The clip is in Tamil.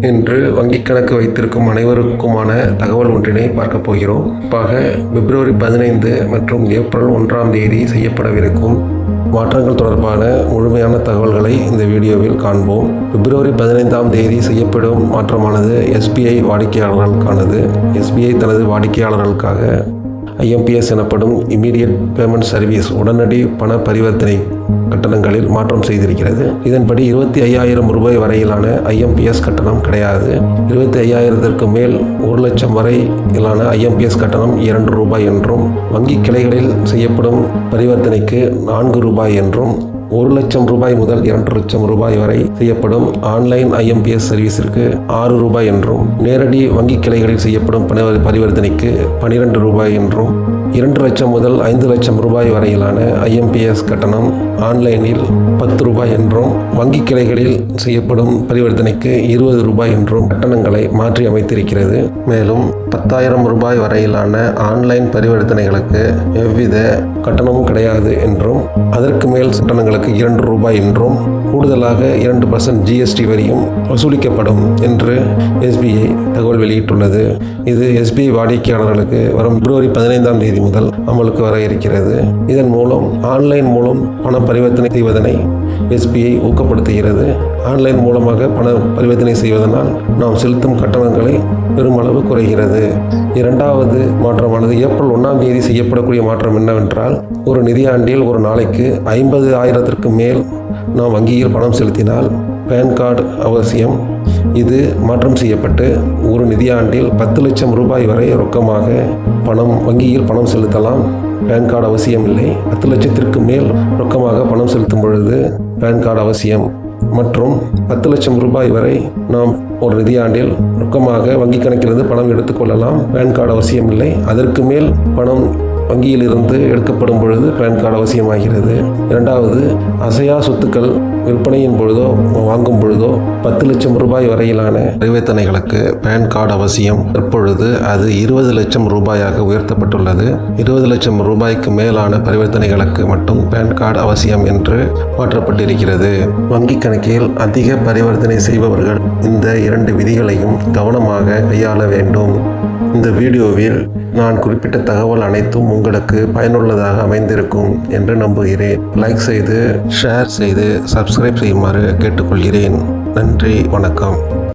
இன்று வங்கிக் கணக்கு வைத்திருக்கும் அனைவருக்குமான தகவல் ஒன்றினை பார்க்கப் போகிறோம். குறிப்பாக பிப்ரவரி பதினைந்து மற்றும் ஏப்ரல் ஒன்றாம் தேதி செய்யப்படவிருக்கும் மாற்றங்கள் தொடர்பான முழுமையான தகவல்களை இந்த வீடியோவில் காண்போம். பிப்ரவரி பதினைந்தாம் தேதி செய்யப்படும் மாற்றமானது எஸ்பிஐ வாடிக்கையாளர்களுக்கானது எஸ்பிஐ தனது வாடிக்கையாளர்களுக்காக ஐஎம்பிஎஸ் எனப்படும் இமீடியட் பேமெண்ட் சர்வீஸ் உடனடி பண பரிவர்த்தனை கட்டணங்களில் மாற்றம் செய்திருக்கிறது. இதன்படி இருபத்தி ஐயாயிரம் ரூபாய் வரையிலான ஐஎம்பிஎஸ் கட்டணம் கிடையாது. இருபத்தி ஐயாயிரத்திற்கு மேல் ஒரு லட்சம் வரையிலான ஐஎம்பிஎஸ் கட்டணம் இரண்டு ரூபாய் என்றும் வங்கி கிளைகளில் செய்யப்படும் பரிவர்த்தனைக்கு நான்கு ரூபாய் என்றும் ஒரு லட்சம் ரூபாய் முதல் இரண்டு லட்சம் ரூபாய் வரை செய்யப்படும் ஆன்லைன் ஐஎம்பிஎஸ் சர்வீஸிற்கு ஆறு ரூபாய் என்றும் நேரடி வங்கி கிளைகளில் செய்யப்படும் பண பரிவர்த்தனைக்கு பனிரெண்டு ரூபாய் என்றும் இரண்டு லட்சம் முதல் ஐந்து லட்சம் ரூபாய் வரையிலான ஐஎம்பிஎஸ் கட்டணம் ஆன்லைனில் பத்து ரூபாய் என்றும் வங்கி கிளைகளில் செய்யப்படும் பரிவர்த்தனைக்கு இருபது ரூபாய் என்றும் கட்டணங்களை மாற்றி அமைத்திருக்கிறது. மேலும் பத்தாயிரம் ரூபாய் வரையிலான ஆன்லைன் பரிவர்த்தனைகளுக்கு எவ்வித கட்டணமும் கிடையாது என்றும் அதற்கு மேல் கட்டணங்களுக்கு இரண்டு ரூபாய் என்றும் கூடுதலாக இரண்டு பர்சன்ட் ஜிஎஸ்டி வரியும் வசூலிக்கப்படும் என்று எஸ்பிஐ தகவல் வெளியிட்டுள்ளது. இது எஸ்பிஐ வாடிக்கையாளர்களுக்கு வரும் பிப்ரவரி பதினைந்தாம் தேதி முதல் அமலுக்கு வர இருக்கிறது. இதன் மூலம் ஆன்லைன் மூலம் பண பரிவர்த்தனை செய்வதனை எஸ்பிஐ ஊக்கப்படுத்துகிறது. ஆன்லைன் மூலமாக பண பரிவர்த்தனை செய்வதனால் நாம் செலுத்தும் கட்டணங்களை பெருமளவு குறைகிறது. இரண்டாவது மாற்றமானது ஏப்ரல் ஒன்றாம் தேதி செய்யப்படக்கூடிய மாற்றம் என்னவென்றால் ஒரு நிதியாண்டில் ஒரு நாளைக்கு ஐம்பது ஆயிரத்திற்கு மேல் நாம் வங்கியில் பணம் செலுத்தினால் பேன் கார்டு அவசியம். இது மாற்றம் செய்யப்பட்டு ஒரு நிதியாண்டில் பத்து லட்சம் ரூபாய் வரை ரொக்கமாக பணம் வங்கியில் பணம் செலுத்தலாம். பேன் கார்டு அவசியம் இல்லை. பத்து லட்சத்திற்கு மேல் ரொக்கமாக பணம் செலுத்தும் பொழுது பேன் கார்டு அவசியம். மற்றும் பத்து லட்சம் ரூபாய் வரை நாம் ஒரு நிதியாண்டில் ரொக்கமாக வங்கி கணக்கிலிருந்து பணம் எடுத்துக்கொள்ளலாம் பேன் கார்டு அவசியம் இல்லை. அதற்கு மேல் பணம் வங்கியிலிருந்து எடுக்கப்படும் பொழுது பேன் கார்டு அவசியமாகிறது. இரண்டாவது அசையா சொத்துக்கள் விற்பனையின் பொழுதோ வாங்கும் பொழுதோ பத்து லட்சம் ரூபாய் வரையிலான பரிவர்த்தனைகளுக்கு பேன் கார்டு அவசியம். தற்பொழுது அது இருபது லட்சம் ரூபாயாக உயர்த்தப்பட்டுள்ளது. இருபது லட்சம் ரூபாய்க்கு மேலான பரிவர்த்தனைகளுக்கு மட்டும் பேன் கார்டு அவசியம் என்று மாற்றப்பட்டிருக்கிறது. வங்கி கணக்கில் அதிக பரிவர்த்தனை செய்பவர்கள் இந்த இரண்டு விதிகளையும் கவனமாக கையாள வேண்டும். இந்த வீடியோவில் நான் குறிப்பிட்ட தகவல் அனைத்தும் உங்களுக்கு பயனுள்ளதாக அமைந்திருக்கும் என்று நம்புகிறேன். லைக் செய்து ஷேர் செய்து சப்ஸ்கிரைப் செய்யுமாறு கேட்டுக்கொள்கிறேன். நன்றி வணக்கம்.